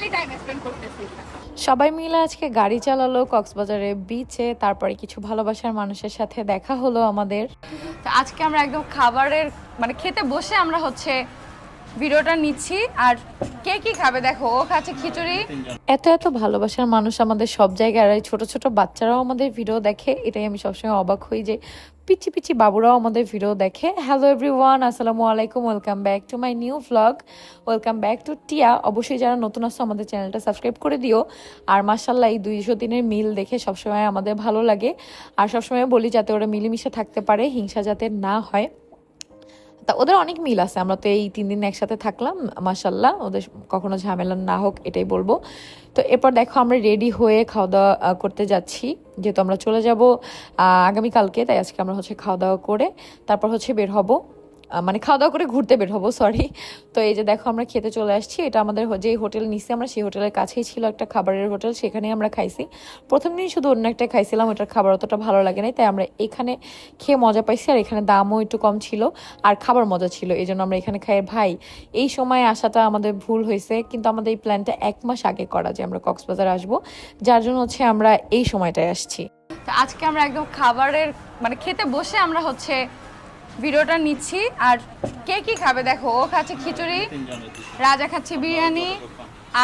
Family time spend করতেছি। সবাই মিলে আজকে গাড়ি চালালো কক্সবাজারে বিচে তারপরে কিছু ভালোবাসার মানুষের সাথে দেখা হলো আমাদের। তো আজকে আমরা একদম খাবারের মানে খেতে বসে আমরা হচ্ছে ভিডিওটা নিচ্ছি আর কে কি খাবে? দেখো, ও খাচ্ছে খিচুড়ি। এত এত ভালোবাসার মানুষ আমাদের সব জায়গায়, আর ছোট ছোট বাচ্চারাও আমাদের ভিডিও দেখে। এটাই আমি সবসময় অবাক হই যে পিচি পিচি বাবুরাও আমাদের ভিডিও দেখে। হ্যালো এভরিওয়ান আসসালামু আলাইকুম welcome back to my new vlog welcome back to Tia অবশ্যই যারা নতুন আসছো আমাদের চ্যানেলটা সাবস্ক্রাইব করে দিও। আর মার্শাল্লাহ এই দুইশো দিনের মিল দেখে সবসময় আমাদের ভালো লাগে। আর সবসময় বলি, যাতে ওরা মিলেমিশে থাকতে পারে, হিংসা যাতে না হয়। তা ওদের অনেক মিল আছে, আমরা তো এই তিন দিন একসাথে থাকলাম মাসাল্লাহ ওদের কখনো ঝামেলা না হোক, এটাই বলব। তো এরপর দেখো আমরা রেডি হয়ে খাওয়া দাওয়া করতে যাচ্ছি, যেহেতু আমরা চলে যাব আগামীকালকে, তাই আজকে আমরা হচ্ছে খাওয়া দাওয়া করে, তারপর হচ্ছে বের হব। মানে খাওয়া দাওয়া করে ঘুরতে বের হব সরি তো এই যে দেখো আমরা খেতে চলে আসছি, এটা আমাদের যেই হোটেল নিছি আমরা সেই হোটেলের কাছেই ছিল একটা খাবারের হোটেল, সেখানেই আমরা খাইছি। প্রথম দিন শুধু অন্য একটা খাইছিলাম, ওটার খাবার অতটা ভালো লাগে নাই, তাই আমরা এখানে খেয়ে মজা পাইছি, আর এখানে দামও একটু কম ছিল, আর খাবার মজা ছিল এই জন্য আমরা এখানে খাই। ভাই, এই সময় আসাটা আমাদের ভুল হয়েছে, কিন্তু আমাদের এই প্ল্যানটা এক মাস আগে করা, যে আমরা কক্সবাজার আসব, যার জন্য হচ্ছে আমরা এই সময়টায় আসছি। আজকে আমরা একদম খাবারের মানে খেতে বসে আমরা হচ্ছে ভিডিওটা নিচ্ছি। আর কে কি খাবে? দেখো ও খাচ্ছে খিচুড়ি রাজা খাচ্ছে বিরিয়ানি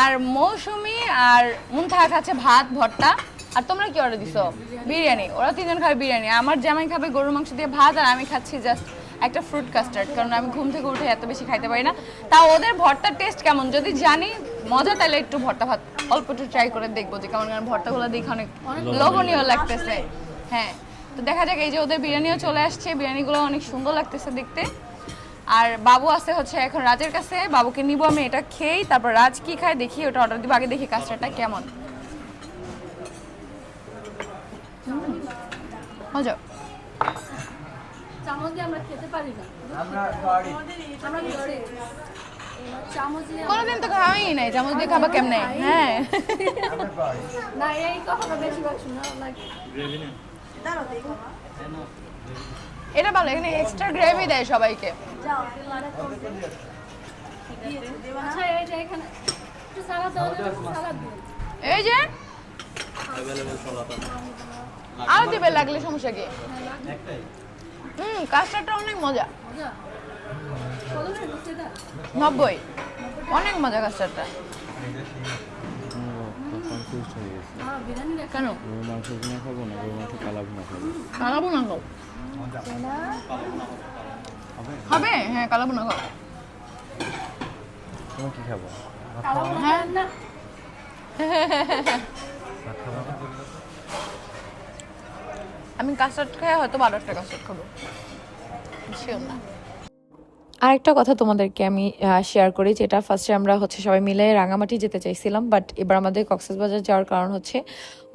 আর মৌসুমি আর মুনথা খাচ্ছে ভাত ভর্তা। আর তোমরা কি অর্ডার দিছো? বিরিয়ানি। ওরা তিনজন খাবে বিরিয়ানি। আমার জামাই খাবে গরুর মাংস দিয়ে ভাত আর আমি খাচ্ছি জাস্ট একটা ফ্রুট কাস্টার্ড কারণ আমি ঘুম থেকে উঠে এত বেশি খাইতে পারি না। তা ওদের ভর্তার টেস্ট কেমন? যদি জানি মজা তাহলে একটু ভর্তা ভাত অল্প একটু ট্রাই করে দেখব যে কেমন কারণ ভর্তাগুলো দেখে অনেক লোভনীয়। লাগতেছে। হ্যাঁ। তো দেখা যাক এই যে ওদের বিরিয়ানিও চলে আসছে। বিরিয়ানিগুলো অনেক সুন্দর লাগতেছে দেখতে। আর বাবু আছে হচ্ছে এখন রাজের কাছে। বাবুকে নিব আমি এটা খেয়েই তারপর রাজ কি খায় দেখি ওটা অর্ডার দিব। আগে দেখি কাস্টারটা কেমন। হুম, মজা চামচ দিয়ে আমরা খেতে পারি না। কোনোদিন তো খাওয়াই নাই চামচ দিয়ে খাবা কেমনে? হ্যাঁ না এই কখনো বেশিরভাগ শোনা লাগে এটা ভালো এখানে এক্সট্রা গ্রেভি দেয় সবাইকে। আচ্ছা এই যে এখানে একটু সালাদ দাও সালাদ দিন এই যে? আরও দিবে লাগলে সমস্যা কি? হুম কাস্টারটা অনেক মজা। নব্বই। অনেক মজা কাস্টারটা হয়ে গেছে কেন? মাংস ভুনা খাব? না গরুর মাংস কালা ভুনা খাব? কালাবো না খাও হবে? হ্যাঁ কালাবো না। খাও তুমি কি খাব হ্যাঁ না আমি কাস্টার্ড খাই হয়তো বারোটা কাস্টার্ড খাব। শিওর না। আরেকটা কথা তোমাদেরকে আমি শেয়ার করি, যেটা ফার্স্টে আমরা হচ্ছে সবাই মিলে রাঙামাটি যেতে চাইছিলাম বাট এবার আমাদের কক্সবাজার যাওয়ার কারণ হচ্ছে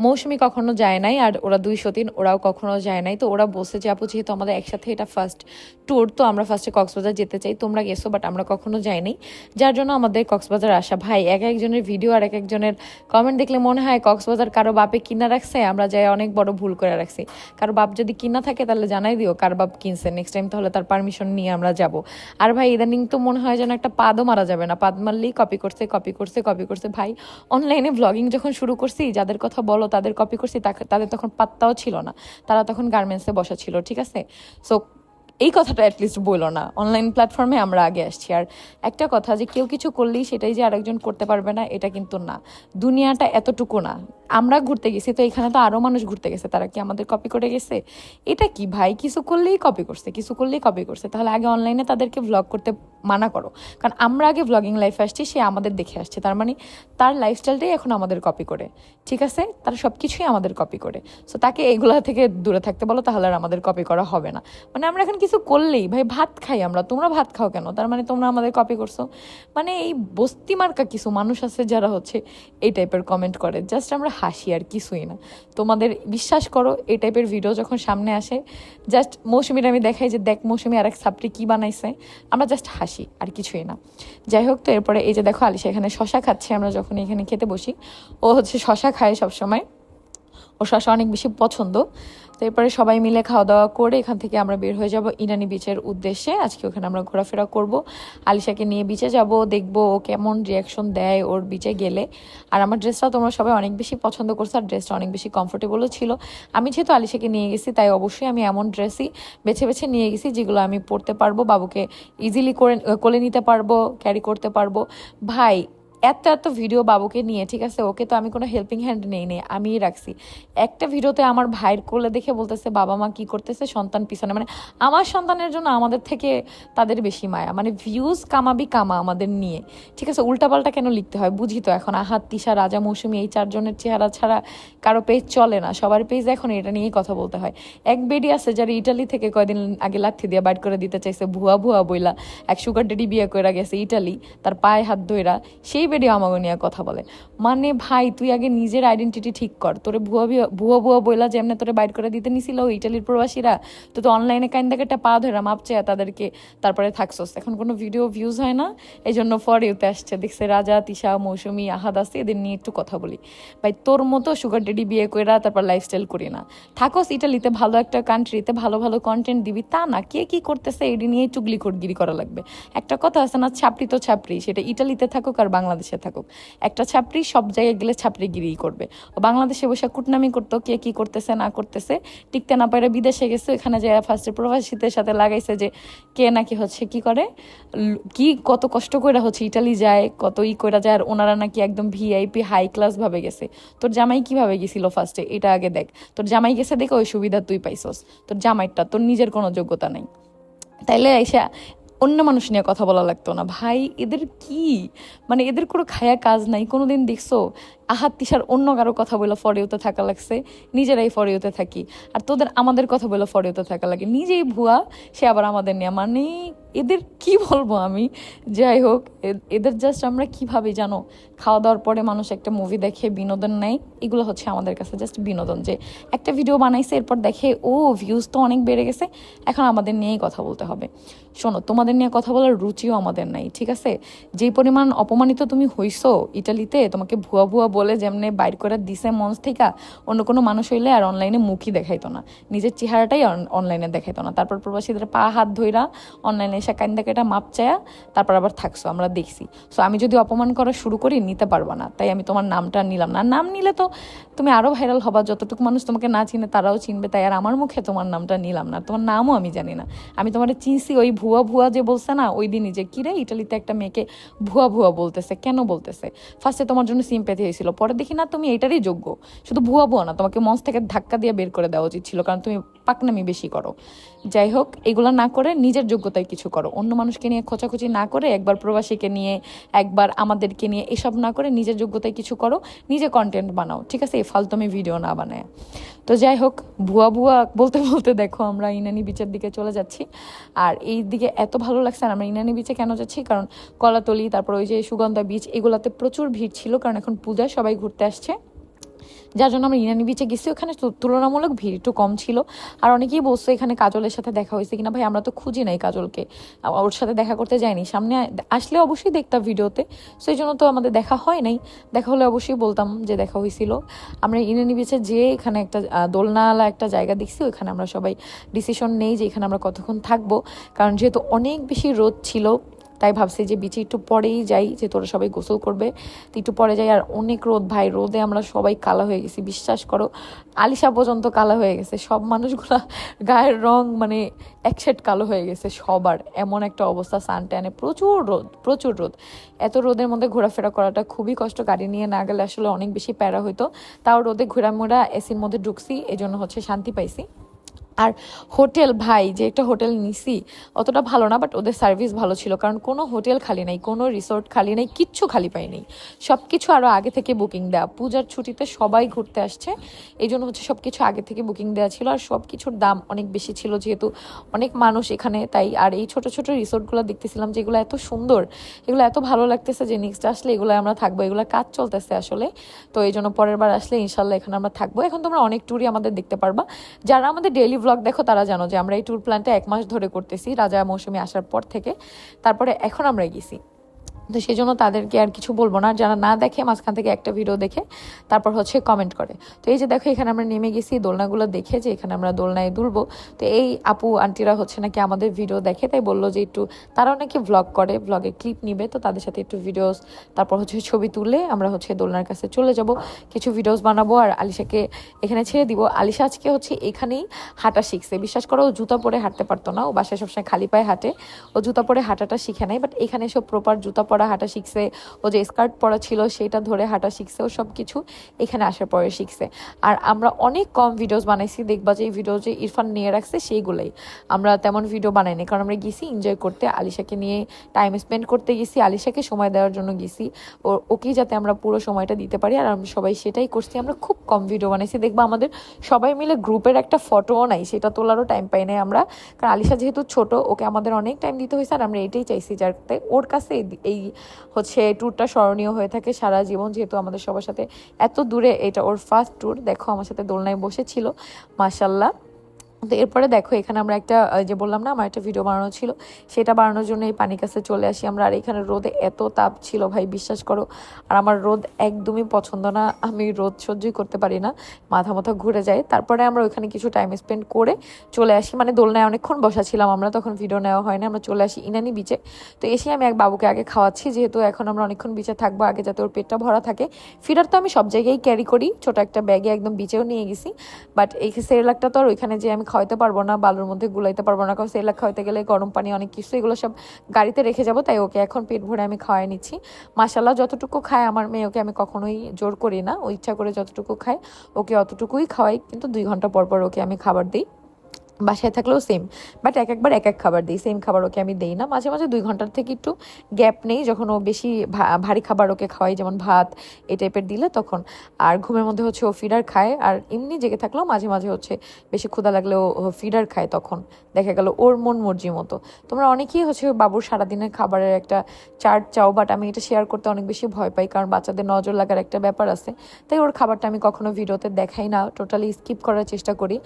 মৌসুমি কখনো যায় নাই আর ওরা দুইশো দিন ওরাও কখনো যায় নাই। তো ওরা বসে যে, আপু, যেহেতু আমাদের একসাথে এটা ফার্স্ট ট্যুর তো আমরা ফার্স্টে কক্সবাজার যেতে চাই। তোমরা গেছো বাট আমরা কখনো যাই যাইনি যার জন্য আমাদের কক্সবাজার আসা। ভাই, এক একজনের ভিডিও আর এক একজনের কমেন্ট দেখলে মনে হয় কক্সবাজার কারও বাপে কিনা রাখছে, আমরা যাই অনেক বড় ভুল করে রাখছি। কারও বাপ যদি কিনা থাকে, তাহলে জানাই দিও কার বাপ কিনছে। নেক্সট টাইম তাহলে তার পারমিশন নিয়ে আমরা যাব। আর ভাই, ইদানিং তো মনে হয় যেন একটা পাদও মারা যাবে না। পাদ মারলেই কপি করছে কপি করছে কপি করছে। ভাই অনলাইনে ব্লগিং যখন শুরু করছি, যাদের কথা বলো তাদের কপি করছি তাদের তখন পাত্তাও ছিল না। তারা তখন গার্মেন্টসে বসা ছিল, ঠিক আছে? সো এই কথাটা অ্যাটলিস্ট বলো না। অনলাইন প্ল্যাটফর্মে আমরা আগে আসছি। আর একটা কথা যে কেউ কিছু করলেই সেটাই যে আরেকজন করতে পারবে না, এটা কিন্তু না। দুনিয়াটা এতটুকু না। আমরা ঘুরতে গেছি, তো এখানে তো আরও মানুষ ঘুরতে গেছে। তারা কি আমাদের কপি করে গেছে? এটা কি ভাই? কিছু করলেই কপি করছে, কিছু করলেই কপি করছে। তাহলে আগে অনলাইনে তাদেরকে ভ্লগ করতে মানা করো। কারণ আমরা আগে ভ্লগিং লাইফ আসছি, সে আমাদের দেখে আসছে। তার মানে তার লাইফস্টাইলটাই এখন আমাদের কপি করে। ঠিক আছে? তার সব কিছুই আমাদের কপি করে। সো তাকে এইগুলা থেকে দূরে থাকতে বলো, তাহলে আর আমাদের কপি করা হবে না। মানে আমরা এখন কিছু করলেই, ভাই, ভাত খাই আমরা, তোমরা ভাত খাও কেন? তার মানে তোমরা আমাদের কপি করছ। মানে এই বস্তি মার্কা কিছু মানুষ আছে যারা হচ্ছে এই টাইপের কমেন্ট করে। জাস্ট আমরা হাসি আর কিছুই না। তোমাদের বিশ্বাস করো, এই টাইপের ভিডিও যখন সামনে আসে জাস্ট মৌসুমির আমি দেখাই যে, দেখ মৌসুমি আর এক সাপটি কী বানাইছে? আমরা জাস্ট হাসি আর কিছুই না। যাই হোক তো, এরপরে এই যে দেখো, আলিশা এখানে শশা খাচ্ছে, আমরা যখন এখানে খেতে বসি। ও হচ্ছে শশা খায় সবসময়। ও শশা অনেক বেশি পছন্দ। এরপরে সবাই মিলে খাওয়া দাওয়া করে এখান থেকে আমরা বের হয়ে যাব ইনানি বিচের উদ্দেশ্যে। আজকে ওখানে আমরা ঘোরাফেরা করব। আলিশাকে নিয়ে বিচে যাব, দেখব ও কেমন রিয়াকশন দেয় ওর বিচে গেলে। আর আমার ড্রেসটা তোমরা সবাই অনেক বেশি পছন্দ করছ আর ড্রেসটা অনেক বেশি কমফোর্টেবলও ছিল। আমি যেহেতু আলিশাকে নিয়ে গেছি, তাই অবশ্যই আমি এমন ড্রেসই বেছে বেছে নিয়ে গেছি যেগুলো আমি পরতে পারব, বাবুকে ইজিলি করে কোলে নিতে পারব ক্যারি করতে পারব। ভাই এত এত ভিডিও বাবুকে নিয়ে, ঠিক আছে? ওকে তো আমি কোনো হেল্পিং হ্যান্ড নেই নেই আমিই রাখছি। একটা ভিডিওতে আমার ভাইয়ের কোলে দেখে বলতেছে, বাবা মা কি করতেছে? সন্তান পিছনে। মানে আমার সন্তানের জন্য আমাদের থেকে তাদের বেশি মায়া। মানে ভিউজ কামাবি কামা আমাদের নিয়ে। ঠিক আছে? উল্টাপাল্টা কেন লিখতে হয়? বুঝি তো এখন। আহাত, তিশা, রাজা, মৌসুমি, এই চারজনের চেহারা ছাড়া কারও পেজ চলে না। সবার পেজ এখন এটা নিয়েই কথা বলতে হয়। এক বেডি আছে যারা ইটালি থেকে কয়দিন আগে লাথি দিয়ে বাইট করে দিতে চাইছে। ভুয়া ভুয়া বইলা। এক সুগার ডেডি বিয়ে করে গেছে ইটালি। তার পায়ে হাত ধইরা। সেই বেডি আমাকে নিয়ে কথা বলে। মানে ভাই, তুই আগে নিজের আইডেন্টিটি ঠিক কর। তোরে ভুয়া ভুয়া ভুয়া বইলা যেমনে তোরে বাইট করে দিতে নিছিল ইটালির প্রবাসীরা, তো তো অনলাইনে কাইন দেখে একটা পা ধরে মাপ চেয়ে তাদেরকে তারপরে থাকছোস। এখন কোনো ভিডিও ভিউজ হয় না এই জন্য ফরেওতে আসছে। দেখছে রাজা, তিশা, মৌসুমি, আহাদ আছে, এদের নিয়ে একটু কথা বলি। ভাই, তোর মতো সুগার ডেডি বিয়ে করে তারপর লাইফস্টাইল করি না। থাকোস ইটালিতে ভালো একটা কান্ট্রিতে ভালো ভালো কন্টেন্ট দিবি, তা না, কে কি করতেছে এটি নিয়ে চুগলি খড়গিরি করা লাগবে। একটা কথা আছে না, ছাপড়ি তো ছাপড়ি, সেটা ইটালিতে থাকুক আর বাংলাদেশে থাকুক। একটা ছাপড়ি সব জায়গায় গেলে ছাপড়িগিরি করবে। ও বাংলাদেশে বসে কুটনামি করতো, কে কি করতেছে, না করতেছে। টিকতে না পারে বিদেশে গেছে এখানে যায় ফার্স্টে প্রবাসীদের সাথে লাগাইছে যে কে নাকি হচ্ছে কি করে। কি কত কষ্ট করে হচ্ছে ইটালি যায়, কত ই করে যায়, আর ওনারা নাকি একদম ভিআইপি হাই ক্লাস ভাবে গেছে। তোর জামাই কীভাবে গেছিল ফার্স্টে এটা আগে দেখ। তোর জামাই গেছে দেখে ওই সুবিধা তুই পাইছস। তোর জামাইটা তোর নিজের কোনো যোগ্যতা নাই। তাইলে এসে অন্য মানুষ নিয়ে কথা বলা লাগতো না। ভাই, এদের কি? মানে এদের কোনো খায়া কাজ নাই। কোনো দিন দেখছ আহাত তিসার অন্য কারও কথা বলে ফরেওতে থাকা লাগছে। নিজেরাই ফরেওতে থাকি। আর তোদের আমাদের কথা বলে ফরেওতে থাকা লাগে। নিজেই ভুয়া, সে আবার আমাদের নিয়ে। মানে এদের কি বলব আমি? যাই হোক এদের জাস্ট আমরা কীভাবে জানো? খাওয়া দাওয়ার পরে মানুষ একটা মুভি দেখে, বিনোদন নেয়। এগুলো হচ্ছে আমাদের কাছে জাস্ট বিনোদন যে একটা ভিডিও বানাইছে, এরপর দেখে, ও ভিউজ তো অনেক বেড়ে গেছে। এখন আমাদের নিয়েই কথা বলতে হবে। শোনো, তোমাদের নিয়ে কথা বলার রুচিও আমাদের নাই, ঠিক আছে? যে পরিমাণ অপমানিত তুমি হইছো ইটালিতে, তোমাকে ভুয়া ভুয়া বলে যেমনি বাইর করে দিছে মঞ্চ থেকে অন্য কোনো মানুষ হইলে আর অনলাইনে মুখই দেখাইতো না। নিজের চেহারাটাই অনলাইনে দেখাইতো না। তারপর প্রবাসীদের পা হাত ধইরা অনলাইনে এসে কাইন্দা কেটা মাপ চায়া তারপর আবার থাকছো, আমরা দেখছি। সো আমি যদি অপমান করা শুরু করি, নিতে পারব না। তাই আমি তোমার নামটা নিলাম না। নাম নিলে তো তুমি আরও ভাইরাল হবা। যতটুকু মানুষ তোমাকে না চিনে, তারাও চিনবে। তাই আর আমার মুখে তোমার নামটা নিলাম না। তোমার নামও আমি জানি না। আমি তোমার চিনছি ওই ভুয়া ভুয়া যে বলছে না, ওই দিনই যে, কিরে, ইটালিতে একটা মেয়েকে ভুয়া ভুয়া বলতেছে। কেন বলতেছে? ফার্স্টে তোমার জন্য সিম্প্যাথি হয়েছিল। পরে দেখি, না, তুমি এটারই যোগ্য। শুধু ভুয়া ভুয়া না, তোমাকে মঞ্চ থেকে ধাক্কা দিয়ে বের করে দেওয়া উচিত ছিল, কারণ তুমি পাকনামি বেশি করো। যাই হোক, এগুলো না করে নিজের যোগ্যতায় কিছু করো। অন্য মানুষকে নিয়ে খোঁচাখুচি না করে একবার প্রবাসীকে নিয়ে, একবার আমাদেরকে নিয়ে এসব না করে নিজের যোগ্যতায় কিছু করো, নিজে কন্টেন্ট বানাও। ঠিক আছে, এই ফালতমি ভিডিও না বানায়। তো যাই হোক, ভুয়া ভুয়া বলতে বলতে দেখো আমরা ইনানি বিচের দিকে চলে যাচ্ছি। আর এই দিকে এত ভালো লাগছে আর আমরা ইনানি বিচে কেন যাচ্ছি? কারণ কলাতলি, তারপর ওই যে সুগন্ধা বিচ এগুলাতে প্রচুর ভিড় ছিল, কারণ এখন পূজা সবাই ঘুরতে আসছে। যার জন্য আমরা ইনানি বিচে গেছি। ওখানে তুলনামূলক ভিড় একটু কম ছিল। আর অনেকেই বলছে এখানে কাজলের সাথে দেখা হয়েছে কিনা। ভাই, আমরা তো খুঁজি নাই কাজলকে। ওর সাথে দেখা করতে যাইনি। সামনে আসলে অবশ্যই দেখতাম ভিডিওতে। সেই জন্য তো আমাদের দেখা হয় নাই। দেখা হলে অবশ্যই বলতাম যে দেখা হয়েছিল। আমরা ইনানি বিচে যেয়ে এখানে একটা দোলনালা একটা জায়গা দেখছি। ওখানে আমরা সবাই ডিসিশন নেই যে এখানে আমরা কতক্ষণ থাকব। কারণ যেহেতু অনেক বেশি রোদ ছিল তাই ভাবছি যে বিচে একটু পরেই যাই, যে তোরা সবাই গোসল করবে। তো একটু পরে যাই, আর অনেক রোদ ভাই, রোদে আমরা সবাই কালা হয়ে গেছি, বিশ্বাস করো। আলিশা পর্যন্ত কালো হয়ে গেছে, সব মানুষগুলা গায়ের রং মানে একসেট কালো হয়ে গেছে সবার। এমন একটা অবস্থা সান ট্যানে প্রচুর রোদ প্রচুর রোদ। এত রোদের মধ্যে ঘোরাফেরা করাটা খুবই কষ্ট, গাড়ি নিয়ে না গেলে আসলে অনেক বেশি প্যারা হইতো। তাও রোদে ঘোরামোড়া এসির মধ্যে ঢুকছি এই জন্য হচ্ছে শান্তি পাইছি। আর হোটেল ভাই, যে একটা হোটেল নিছি, অতটা ভালো না বাট ওদের সার্ভিস ভালো ছিল। কারণ কোনো হোটেল খালি নাই, কোনো রিসোর্ট খালি নাই, কিচ্ছু খালি পাইনি সব কিছু আরও আগে থেকে বুকিং দেওয়া পূজার ছুটিতে সবাই ঘুরতে আসছে। এই জন্য হচ্ছে সব কিছু আগে থেকে বুকিং দেওয়া ছিল, আর সব কিছুর দাম অনেক বেশি ছিল যেহেতু অনেক মানুষ এখানে, তাই আর এই ছোট ছোট রিসোর্টগুলো দেখতেছিলাম যেগুলো এত সুন্দর, এগুলো এত ভালো লাগতেছে যে নেক্সট আসলে এগুলো আমরা থাকব, এগুলো কাজ চলতেছে আসলে। তো এই জন্য পরের বার আসলে ইনশাল্লাহ এখানে আমরা থাকব। এখন তোমরা অনেক ট্যুরই আমাদের দেখতে পারবা। যারা আমাদের ডেইলি ব্লগ দেখো, তারা জানো যে আমরা এই ট্যুর প্ল্যানটা এক মাস ধরে করতেছি। রাজা মৌসুমি আসার পর থেকে। তারপরে এখন আমরা গেছি। তো সেই জন্য তাদেরকে আর কিছু বলব না। যারা না দেখে, মাঝখান থেকে একটা ভিডিও দেখে, তারপর হচ্ছে কমেন্ট করে। তো এই যে দেখো, এখানে আমরা নেমে গেছি, দোলনাগুলো দেখে যে এখানে আমরা দোলনায় দুলবো। তো এই আপু, আন্টিরা হচ্ছে নাকি আমাদের ভিডিও দেখে, তাই বলল যে একটু, তারাও নাকি ভ্লগ করে ভ্লগে ক্লিপ নিবে। তো তাদের সাথে একটু ভিডিওস তারপর হচ্ছে ছবি তুলে আমরা হচ্ছে দোলনার কাছে চলে যাব। কিছু ভিডিওস বানাবো আর আলিশাকে এখানে ছেড়ে দিব। আলিশা আজকে হচ্ছে এখানেই হাঁটা শিখছে। বিশ্বাস করো, ও জুতা পরে হাঁটতে পারতো না। ও বাসায় সবসময় খালি পায়ে হাঁটে। ও জুতা পরে হাঁটাটা শিখে নাই বাট এখানে সব প্রপার জুতা পরা হাঁটা শিখছে, ও যে স্কার্ট পরা ছিল সেটা ধরে হাঁটা শিখছে, ও সব কিছু এখানে আসার পরে শিখছে। আর আমরা অনেক কম ভিডিওস বানাইছি, দেখবা যে এই ভিডিও যে ইরফান নিয়ে রাখছে সেইগুলোই। আমরা তেমন ভিডিও বানাইনি, কারণ আমরা গেছি এনজয় করতে, আলিশাকে নিয়ে টাইম স্পেন্ড করতে গেছি, আলিশাকে সময় দেওয়ার জন্য গেছি। ও ওকেই যাতে আমরা পুরো সময়টা দিতে পারি, আর আমরা সবাই সেটাই করছি। আমরা খুব কম ভিডিও বানাইছি, দেখবা আমাদের সবাই মিলে গ্রুপের একটা ফটোও নাই, সেটা তোলারও টাইম পাই নাই আমরা। কারণ আলিশা যেহেতু ছোট, ওকে আমাদের অনেক টাইম দিতে হয়েছে, আর আমরা এটাই চাইছি যাতে ওর কাছে এই- হচ্ছে ট্যুরটা স্মরণীয় হয়ে থাকে সারা জীবন, যেহেতু আমাদের সবার সাথে এত দূরে এটা ওর ফার্স্ট ট্যুর দেখো, আমার সাথে দোলনায় বসেছিল মাসাল্লাহ তো এরপরে দেখো, এখানে আমরা একটা যে বললাম না, আমার একটা ভিডিও বানানো ছিল, সেটা বানানোর জন্য এই পানি কাছে চলে আসি আমরা। আর এখানে রোদে এত তাপ ছিল ভাই, বিশ্বাস করো। আর আমার রোদ একদমই পছন্দ না, আমি রোদ সহ্যই করতে পারি না। মাথা মাথা ঘুরে যায়। তারপরে আমরা ওইখানে কিছু টাইম স্পেন্ড করে চলে আসি। মানে দোলনায় অনেকক্ষণ বসা ছিলাম আমরা, তখন ভিডিও নেওয়া হয় না আমরা চলে আসি ইনানি বিচে তো এসে আমি এক বাবুকে আগে খাওয়াচ্ছি, যেহেতু এখন আমরা অনেকক্ষণ বিচে থাকব, আগে যাতে ওর পেটটা ভরা থাকে। ফিরার তো আমি সব জায়গায় ক্যারি করি, ছোট একটা ব্যাগে একদম বিচেও নিয়ে গেছি। বাট এই সেরেলাকটা তো আর ওইখানে যে আমি খাওয়াতে পারব না, বালুর মধ্যে গুলাইতে পারব না, কারণ সেলাক খাওয়াইতে গেলে গরম পানি, অনেক কিছু এগুলো সব গাড়িতে রেখে যাব, তাই ওকে এখন পেট ভরে আমি খাওয়াই নিচ্ছি। মাসাল্লাহ যতটুকু খায়, আমার মেয়ে ওকে আমি কখনোই জোর করি না, ও ইচ্ছা করে যতটুকু খায়, ওকে অতটুকুই খাওয়াই, কিন্তু দুই ঘণ্টা পর পর ওকে আমি খাবার দিই। বাসায় থাকলেও সেম বাট এক একবার এক এক খাবার দিই। সেম খাবার ওকে আমি দিই না। মাঝে মাঝে দুই ঘণ্টার থেকে একটু গ্যাপ নেই। যখন ও বেশি ভারী খাবার ওকে খাওয়াই, যেমন ভাত, এই টাইপের দিলে তখন। আর ঘুমের মধ্যে হচ্ছে ও ফিডার খায়। আর এমনি জেগে থাকলেও মাঝে মাঝে হচ্ছে বেশি ক্ষুধা লাগলে ও ফিডার খায় তখন। দেখা গেল ওর মন মর্জি মতো। তোমরা অনেকেই হচ্ছে বাবুর সারাদিনের খাবারের একটা চার্ট চাও বাট আমি এটা শেয়ার করতে অনেক বেশি ভয় পাই। কারণ বাচ্চাদের নজর লাগার একটা ব্যাপার আছে। তাই ওর খাবারটা আমি কখনো ভিডিওতে দেখাই না। টোটালি স্কিপ করার চেষ্টা করি।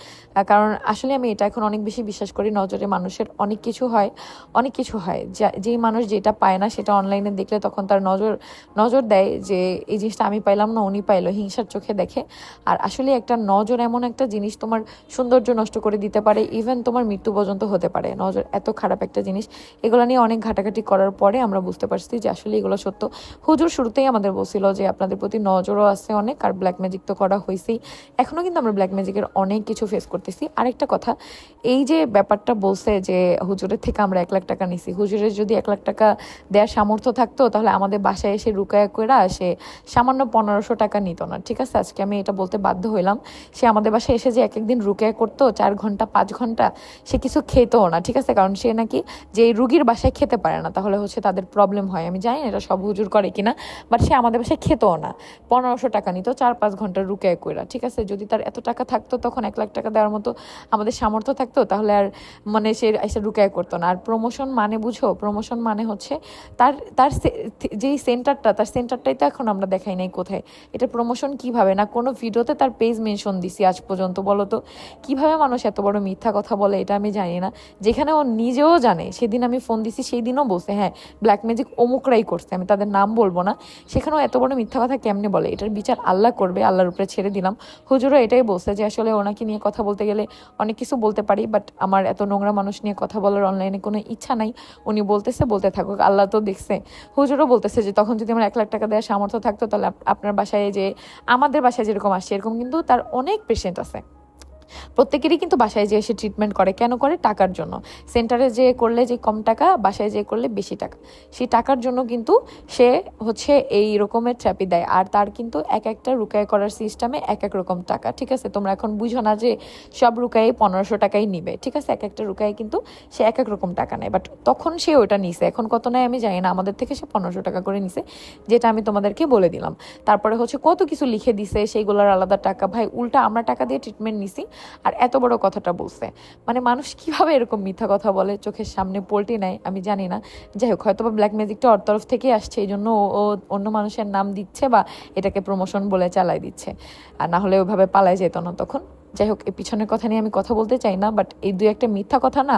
কারণ আসলে আমি এটা এখন অনেক বেশি বিশ্বাস করি, নজরে মানুষের অনেক কিছু হয়, অনেক কিছু হয়। যা- যেই মানুষ যেটা পায় না সেটা অনলাইনে দেখলে তখন তার নজর নজর দেয় যে এই জিনিসটা আমি পাইলাম না, উনি পাইলো, হিংসার চোখে দেখে। আর আসলে একটা নজর এমন একটা জিনিস তোমার সৌন্দর্য নষ্ট করে দিতে পারে ইভেন তোমার মৃত্যু পর্যন্ত হতে পারে। নজর এত খারাপ একটা জিনিস। এগুলো নিয়ে অনেক ঘাটাঘাটি করার পরে আমরা বুঝতে পারছি যে আসলে এগুলো সত্য। হুজুর শুরুতেই আমাদের বলছিল যে আপনাদের প্রতি নজরও আছে অনেক, আর ব্ল্যাক ম্যাজিক তো করা হয়েছেই এখনও কিন্তু আমরা ব্ল্যাক ম্যাজিকের অনেক কিছু ফেস করতেছি। আরেকটা কথা এই যে ব্যাপারটা বলছে যে হুজুরের থেকে আমরা এক লাখ টাকা নিছি, হুজুরের যদি এক লাখ টাকা দেওয়ার সামর্থ্য থাকতো, তাহলে আমাদের বাসায় এসে রুকায়া করে সে সামান্য পনেরোশো টাকা নিত না। ঠিক আছে, আজকে আমি এটা বলতে বাধ্য হইলাম। সে আমাদের বাসায় এসে যে এক একদিন রুকায়া করতো, চার ঘণ্টা, পাঁচ ঘণ্টা, সে কিছু খেতেও না। ঠিক আছে, কারণ সে নাকি যে রুগীর বাসায় খেতে পারে না, তাহলে হচ্ছে তাদের প্রবলেম হয়। আমি জানি না এটা সব হুজুর করে কিনা বাট সে আমাদের বাসায় খেতেও না। পনেরোশো টাকা নিত, চার পাঁচ ঘণ্টা রুকায় কইরা। ঠিক আছে, যদি তার এত টাকা থাকতো, তখন এক লাখ টাকা দেওয়ার মতো আমাদের সামর্থ্য থাকতো, তাহলে আর মানে সে এসে রুকায় করতো না। আর প্রমোশন মানে বুঝো প্রমোশন মানে হচ্ছে তার তার যেই সেন্টারটা তার সেন্টারটাই তো এখন আমরা দেখাই নাই কোথায়। এটা প্রমোশন কীভাবে? না কোনো ভিডিওতে তার পেজ মেনশন দিছি আজ পর্যন্ত, বলো তো? কীভাবে মানুষ এত বড় মিথ্যা কথা বলে, এটা আমি জানি না। যেখানে ও নিজেও জানে, সেদিন আমি ফোন দিছি সেই দিনও বলছে হ্যাঁ ব্ল্যাক ম্যাজিক অমুকরাই করছে, আমি তাদের নাম বলব না। সেখানেও এত বড় মিথ্যা কথা কেমনে বলে? এটার বিচার আল্লাহ করবে, আল্লাহর উপরে ছেড়ে দিলাম। হুজুরও এটাই বলছে যে, আসলে ওনাকে নিয়ে কথা বলতে গেলে অনেক কিছু বলতে পারি বাট আমার এত নোংরা মানুষ নিয়ে কথা বলার অনলাইনে কোনো ইচ্ছা নাই। উনি বলতেছে, বলতে থাকুক, আল্লাহ তো দেখছে। হুজুরও বলতেছে যে, তখন যদি আমার এক লাখ টাকা দেওয়ার সামর্থ্য থাকতো, তাহলে আপনার বাসায় যে, আমাদের বাসায় যেরকম আসছে এরকম কিন্তু তার অনেক পেশেন্ট আছে। প্রত্যেকেরই কিন্তু বাসায় যেয়ে এসে ট্রিটমেন্ট করে। কেন করে? টাকার জন্য। সেন্টারে যেয়ে করলে যে কম টাকা, বাসায় যেয়ে করলে বেশি টাকা। সেই টাকার জন্য কিন্তু সে হচ্ছে এই রকমের থ্যাপি দেয়। আর তার কিন্তু এক একটা রুকায় করার সিস্টেমে এক এক রকম টাকা, ঠিক আছে? তোমরা এখন বুঝো না যে সব রুকাই পনেরোশো টাকাই নিবে, ঠিক আছে? এক একটা রুকায় কিন্তু সে এক এক রকম টাকা নেয়। বাট তখন সে ওটা নিছে। এখন কত নেয় আমি জানি না। আমাদের থেকে সে পনেরোশো টাকা করে নিছে, যেটা আমি তোমাদেরকে বলে দিলাম। তারপরে হচ্ছে কত কিছু লিখে দিছে, সেইগুলোর আলাদা টাকা। ভাই, উল্টা আমরা টাকা দিয়ে ট্রিটমেন্ট নিছি। আর এত বড় কথাটা বলছে। মানে মানুষ কীভাবে এরকম মিথ্যা কথা বলে? চোখের সামনে পোল্টি নেয় আমি জানি না। যাই হোক হয়তো বা ব্ল্যাক ম্যাজিকটা ওর তরফ থেকেই আসছে, এই জন্য ও অন্য মানুষের নাম দিচ্ছে বা এটাকে প্রমোশন বলে চালাই দিচ্ছে। আর না হলে ওভাবে পালায় যেত না তখন। যাই হোক এই পিছনের কথা নিয়ে আমি কথা বলতে চাই না বাট এই দুই একটা মিথ্যা কথা না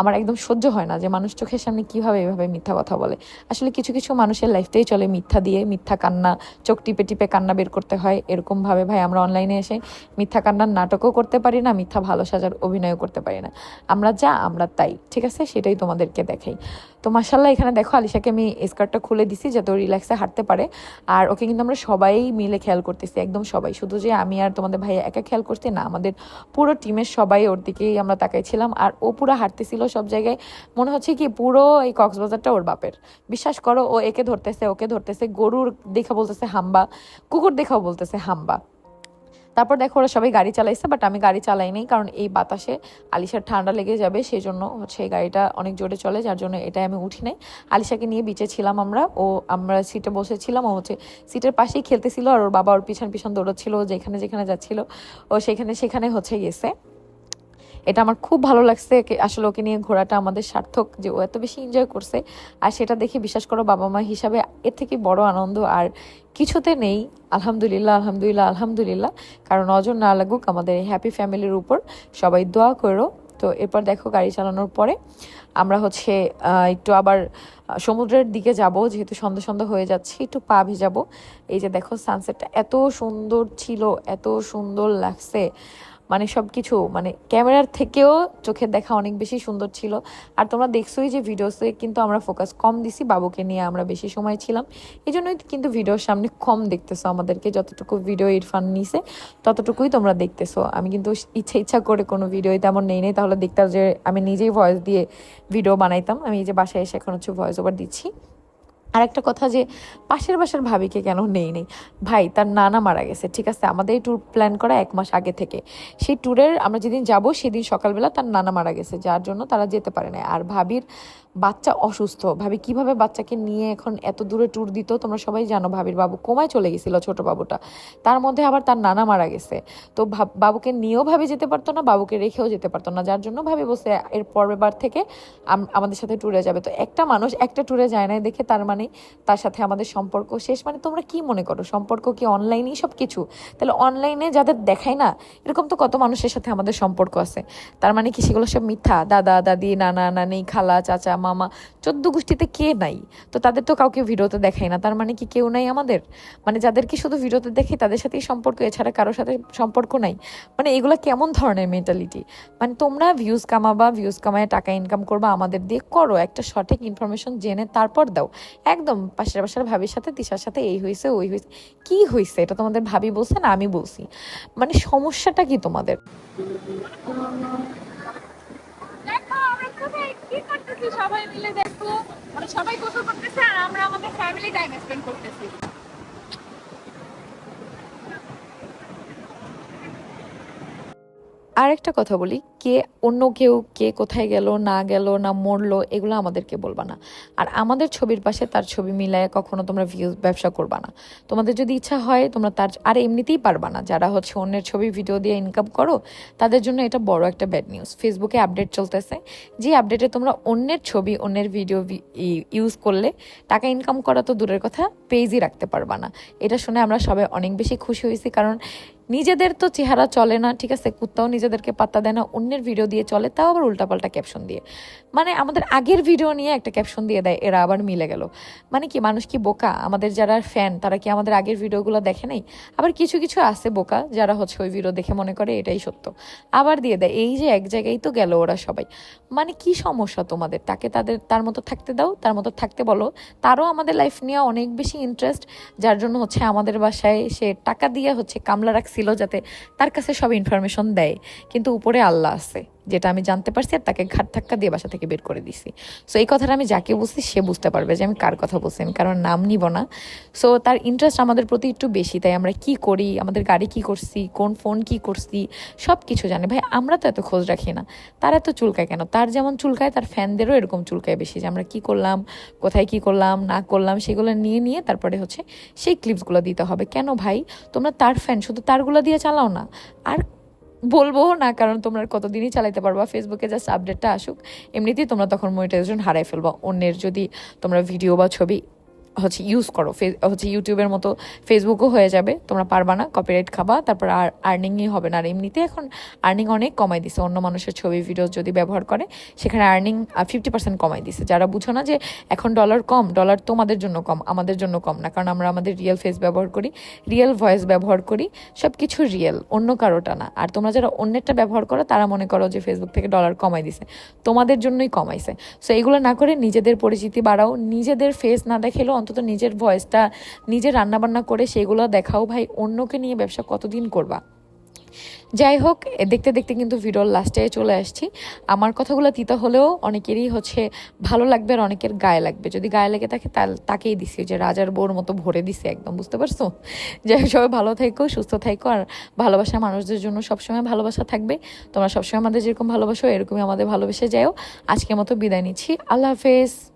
আমার একদম সহ্য হয় না যে মানুষ চোখের সামনে কীভাবে এভাবে মিথ্যা কথা বলে। আসলে কিছু কিছু মানুষের লাইফটাই চলে মিথ্যা দিয়ে, মিথ্যা কান্না, চোখ টিপে টিপে কান্না বের করতে হয়। এরকমভাবে ভাই আমরা অনলাইনে এসে মিথ্যা কান্নার নাটকও করতে পারি না, মিথ্যা ভালো সাজার অভিনয়ও করতে পারি না। আমরা যা, আমরা তাই, ঠিক আছে? সেটাই তোমাদেরকে দেখাই। তো মাসাল্লাহ এখানে দেখো আলিশাকে আমি স্কার্টটা খুলে দিছি যাতে ও রিল্যাক্সে হাঁটতে পারে। আর ওকে কিন্তু আমরা সবাই মিলে খেয়াল করতেছি, একদম সবাই। শুধু যে আমি আর তোমাদের ভাই একা খেয়াল করছি না, আমাদের পুরো টিমের সবাই ওর দিকেই আমরা তাকাইছিলাম। আর ও পুরো হাঁটতেছিল সব জায়গায়। মনে হচ্ছে কি পুরো এই কক্সবাজারটা ওর বাপের। বিশ্বাস করো, ও একে ধরতেছে, ওকে ধরতেছে, গরুর দেখা বলতেছে হাম্বা, কুকুর দেখাও বলতেছে হাম্বা। তারপর দেখো ওরা সবাই গাড়ি চালাইছে বাট আমি গাড়ি চালাইনি কারণ এই বাতাসে আলিশার ঠান্ডা লেগে যাবে সেই জন্য হচ্ছে এই গাড়িটা অনেক জোরে চলে, যার জন্য এটাই আমি উঠি নাই। আলিশাকে নিয়ে বিচে ছিলাম আমরা, ও আমরা সিটে বসেছিলাম, ও হচ্ছে সিটের পাশেই খেলতেছিল আর ওর বাবা ওর পিছন পিছন দৌড়চ্ছিল যেখানে যেখানে যাচ্ছিল, ও সেখানে সেখানে হচ্ছে গেছে। এটা আমার খুব ভালো লাগছে আসলে ওকে নিয়ে ঘোরাটা আমাদের সার্থক যে ও এত বেশি এনজয় করছে। আর সেটা দেখে বিশ্বাস করো বাবা মা হিসাবে এর থেকে বড় আনন্দ আর কিছুতে নেই। আলহামদুলিল্লাহ আলহামদুলিল্লাহ আলহামদুলিল্লাহ। কারণ নজর না লাগুক, আমাদের এই হ্যাপি ফ্যামিলির উপর সবাই দোয়া করো। তো এরপর দেখো গাড়ি চালানোর পরে আমরা হচ্ছে একটু আবার সমুদ্রের দিকে যাব। যেহেতু সন্ধ্যা সন্ধ্যা হয়ে যাচ্ছে, একটু পা ভিজাবো। এই যে দেখো সানসেটটা এত সুন্দর ছিল, এত সুন্দর লাগছে। মানে সব কিছু মানে ক্যামেরার থেকেও চোখের দেখা অনেক বেশি সুন্দর ছিল। আর তোমরা দেখছোই যে ভিডিওসে কিন্তু আমরা ফোকাস কম দিছি, বাবুকে নিয়ে আমরা বেশি সময় ছিলাম। এই জন্যই কিন্তু ভিডিওর সামনে কম দেখতেছো আমাদেরকে, যতটুকু ভিডিও ইরফান নিছে, ততটুকুই তোমরা দেখতেছো। আমি কিন্তু ইচ্ছা ইচ্ছা করে কোনো ভিডিও তেমন নেই নেই, তাহলে দেখতাম যে আমি নিজেই ভয়েস দিয়ে ভিডিও বানাইতাম। আমি এই যে বাসায় এসে এখন হচ্ছে ভয়েস ওভার দিচ্ছি। আর একটা কথা যে পাশের বাসার ভাবিকে কেন নেই নেই? ভাই, তার নানা মারা গেছে, ঠিক আছে? আমাদের এই ট্যুর প্ল্যান করা এক মাস আগে থেকে। সেই ট্যুরের আমরা যেদিন যাব, সেদিন সকালবেলা তার নানা মারা গেছে, যার জন্য তারা যেতে পারে না আর ভাবির বাচ্চা অসুস্থ। ভাবি কীভাবে বাচ্চাকে নিয়ে এখন এত দূরে ট্যুর দিত? তোমরা সবাই জানো, ভাবির বাবু কোমায় চলে গেছিল, ছোট বাবুটা। তার মধ্যে আবার তার নানা মারা গেছে। তো বাবুকে নিয়েও ভাবি যেতে পারতো না, বাবুকে রেখেও যেতে পারতো না। যার জন্য ভাবি বসে এর পরের বার থেকে আম- আমাদের সাথে ট্যুরে যাবে। তো একটা মানুষ একটা ট্যুরে যায় না দেখে তার মানে তার সাথে আমাদের সম্পর্ক শেষ। মানে তোমরা কি মনে করো, সম্পর্ক কি অনলাইনেই সব কিছু তাহলে অনলাইনে যাদের দেখায় না, এরকম তো কত মানুষের সাথে আমাদের সম্পর্ক আছে। তার মানে কি সেগুলো সব মিথ্যা? দাদা, দাদি, নানা, নানি, খালা, চাচা, মামা, চোদ্দ গোষ্ঠীতে কে নাই? তো তাদের তো কাউকে ভিডিওতে দেখাই না, তার মানে কি কেউ নাই আমাদের? মানে যাদেরকে শুধু ভিডিওতে দেখি তাদের সাথেই সম্পর্ক, এছাড়া কারোর সাথে সম্পর্ক নাই। মানে এগুলা কেমন ধরনের মেন্টালিটি মানে তোমরা ভিউজ কামাবা ভিউজ কামায় টাকা ইনকাম করবা, আমাদের দিয়ে করো। একটা সঠিক ইনফরমেশন জেনে তারপর দাও। একদম পাশের বাসার ভাবির সাথে তিশার সাথে এই হয়েছে ওই হয়েছে কি হয়েছে এটা তোমাদের ভাবি বলছে না আমি বলছি। মানে সমস্যাটা কি তোমাদের? সবাই মিলে দেখো মানে সবাই গোসল করতেছে আর আমরা আমাদের ফ্যামিলি টাইম স্পেন্ড করতেছি। আর একটা কথা বলি কে, অন্য কেউ কে কোথায় গেল, না গেল, না মরলো, এগুলো আমাদেরকে বলবা না। আর আমাদের ছবির পাশে তার ছবি মিলায় কখনো তোমরা ভিউ ব্যবসা করবা না। তোমাদের যদি ইচ্ছা হয়, তোমরা তার, আর এমনিতেই পারবা না। যারা হচ্ছে অন্যের ছবি ভিডিও দিয়ে ইনকাম করো, তাদের জন্য এটা বড় একটা ব্যাড নিউজ ফেসবুকে আপডেট চলতেছে, যে আপডেটে তোমরা অন্যের ছবি, অন্যের ভিডিও ইউজ করলে টাকা ইনকাম করা তো দূরের কথা পেজই রাখতে পারবা না। এটা শুনে আমরা সবাই অনেক বেশি খুশি হয়েছি, কারণ নিজেদের তো চেহারা চলে না, ঠিক আছে? কুত্তাও নিজেদেরকে পাত্তা দেয় না, অন্যের ভিডিও দিয়ে চলে, তাও আবার উল্টাপাল্টা ক্যাপশন দিয়ে। মানে আমাদের আগের ভিডিও নিয়ে একটা ক্যাপশন দিয়ে দেয়, এরা আবার মিলে গেল। মানে কি, মানুষ কি বোকা? আমাদের যারা ফ্যান তারা কি আমাদের আগের ভিডিওগুলো দেখে নাই? আবার কিছু কিছু আছে বোকা, যারা হচ্ছে ওই ভিডিও দেখে মনে করে এটাই সত্য। আবার দিয়ে দেয়, এই যে এক জায়গায় তো গেল ওরা সবাই। মানে কি সমস্যা তোমাদের? তাকে তাদের, তার মতো থাকতে দাও, তার মতো থাকতে বলো। তারও আমাদের লাইফ নিয়ে অনেক বেশি ইন্টারেস্ট যার জন্য হচ্ছে আমাদের বাসায় সে টাকা দিয়ে হচ্ছে কামলা রাখছিল যাতে তার কাছে সব ইনফরমেশন দেয়। কিন্তু উপরে আল্লাহ আছে, যেটা আমি জানতে পারছি আর তাকে ঘাট ধাক্কা দিয়ে বাসা থেকে বের করে দিছি। সো এই কথাটা আমি যাকে বলছি, সে বুঝতে পারবে যে আমি কার কথা বলছি, আমি কারণ নাম নিব না। সো তার ইন্টারেস্ট আমাদের প্রতি একটু বেশি, তাই আমরা কি করি, আমাদের গাড়ি কি করছি, কোন ফোন কি করছি সব কিছু জানে। ভাই, আমরা তো এত খোঁজ রাখি না। তার এত চুলকায় কেন? তার যেমন চুলকায়, তার ফ্যানদেরও এরকম চুলকায় বেশি যে আমরা কি করলাম, কোথায় কি করলাম, না করলাম, সেগুলো নিয়ে নিয়ে তারপরে হচ্ছে সেই ক্লিপসগুলো দিতে হবে। কেন ভাই? তোমরা তার ফ্যান শুধু তারগুলো দিয়ে চালাও না। আর বলব না, কারণ তোমরা কতদিনই চালাইতে পারবা। ফেসবুকে জাস্ট আপডেটটা আসুক। এমনিতেই তোমরা তখন মনিটাইজেশন হারাই ফেলবা। অন্যের যদি তোমরা ভিডিও বা ছবি হচ্ছে ইউজ করো। হচ্ছে ইউটিউবের মতো ফেসবুকও হয়ে যাবে। তোমরা পারবা না কপিরাইট খাবা, তারপর আর আর্নিংই হবে না। আর এমনিতে এখন আর্নিং অনেক কমাই দিছে। অন্য মানুষের ছবি ভিডিও যদি ব্যবহার করে, সেখানে আর্নিং ফিফটি পার্সেন্ট কমাই দিছে। যারা বুঝো না যে এখন ডলার কম ডলার তোমাদের জন্য কম, আমাদের জন্য কম না। কারণ আমরা আমাদের রিয়েল ফেস ব্যবহার করি রিয়েল ভয়েস ব্যবহার করি সব কিছু রিয়েল অন্য কারোটা না। আর তোমরা যারা অন্যেরটা ব্যবহার করো, তারা মনে করো যে ফেসবুক থেকে ডলার কমাই দিছে। তোমাদের জন্যই কমাইছে। সো এগুলো না করে নিজেদের পরিচিতি বাড়াও। নিজেদের ফেস না দেখালেও অন্তত নিজের ভয়েসটা নিজে রান্নাবান্না করে সেগুলো দেখাও ভাই, অন্যকে নিয়ে ব্যবসা কতদিন করবা? যাই হোক দেখতে দেখতে কিন্তু ভিডিওর লাস্টে চলে আসছি। আমার কথাগুলো তিতা হলেও অনেকেরই হচ্ছে ভালো লাগবে আর অনেকের গায়ে লাগবে। যদি গায়ে লেগে থাকে তাকেই দিছি, যে রাজার বউর মতো ভরে দিছে একদম, বুঝতে পারছ? যাই হোক, সবাই ভালো থাকো সুস্থ থাকো আর ভালোবাসা মানুষদের জন্য সবসময় ভালোবাসা থাকবে। তোমরা সবসময় আমাদের যেরকম ভালোবাসো, এরকমই আমাদের ভালোবেসে যাও আজকের মতো বিদায় নিচ্ছি। আল্লাহ হাফেজ।